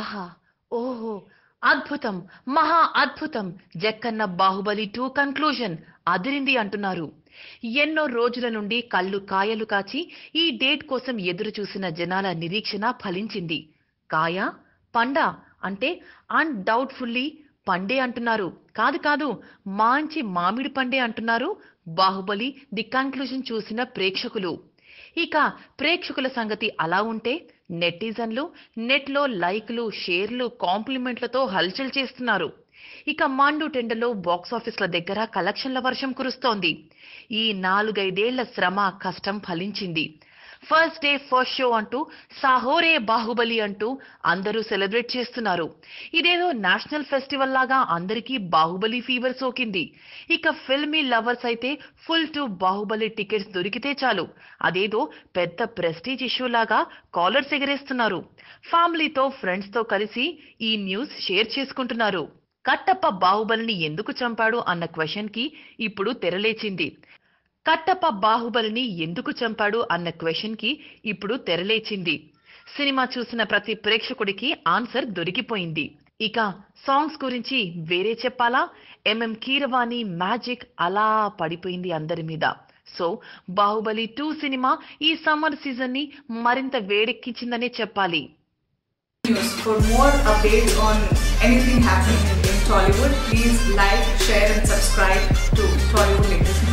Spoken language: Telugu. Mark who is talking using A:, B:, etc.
A: ఆహా ఓహో అద్భుతం మహా అద్భుతం. జక్కన్న బాహుబలి టూ కన్క్లూజన్ అదిరింది అంటున్నారు. ఎన్నో రోజుల నుండి కళ్ళు కాయలు కాచి ఈ డేట్ కోసం ఎదురు చూసిన జనాల నిరీక్షణ ఫలించింది. కాయ పండ అంటే అన్డౌట్ఫుల్లీ పండే అంటున్నారు. కాదు కాదు మాంచి మామిడి పండే అంటున్నారు బాహుబలి ది కన్క్లూజన్ చూసిన ప్రేక్షకులు. ఇక ప్రేక్షకుల సంగతి అలా ఉంటే నెటిజన్లు నెట్లో లైక్లు షేర్లు కాంప్లిమెంట్లతో హల్చల్ చేస్తున్నారు. ఇక మాండు టెండలో బాక్సాఫీస్ల దగ్గర కలెక్షన్ల వర్షం కురుస్తోంది. ఈ నాలుగైదేళ్ళ శ్రమ కష్టం ఫలించింది. ఫస్ట్ డే ఫస్ట్ షో అంటూ సాహోరే బాహుబలి అంటూ అందరూ సెలబ్రేట్ చేస్తున్నారు. ఇదేదో నేషనల్ ఫెస్టివల్ లాగా అందరికీ బాహుబలి ఫీవర్ సోకింది. ఇక ఫిల్మీ లవర్స్ అయితే ఫుల్ టు బాహుబలి టికెట్స్ దొరికితే చాలు. అదేదో పెద్ద ప్రెస్టీజ్ ఇష్యూ లాగా కాలర్స్ ఎగరేస్తున్నారు. ఫ్యామిలీతో ఫ్రెండ్స్తో కలిసి ఈ న్యూస్ షేర్ చేసుకుంటున్నారు. కట్టప్ప బాహుబలిని ఎందుకు చంపాడు అన్న క్వశ్చన్కి ఇప్పుడు తెరలేచింది. కట్టప్ప బాహుబలిని ఎందుకు చంపాడు అన్న క్వశ్చన్కి ఇప్పుడు తెరలేచింది సినిమా చూసిన ప్రతి ప్రేక్షకుడికి ఆన్సర్ దొరికిపోయింది ఇక సాంగ్స్ గురించి వేరే చెప్పాలా ఎంఎం కీరవాణి మ్యాజిక్ అలా పడిపోయింది అందరి మీద సో బాహుబలి టూ సినిమా ఈ సమ్మర్ సీజన్ని మరింత వేడెక్కించిందనే చెప్పాలి
B: news. For more updates on anything happening in Tollywood, please like, share, and subscribe to Tollywood Latest.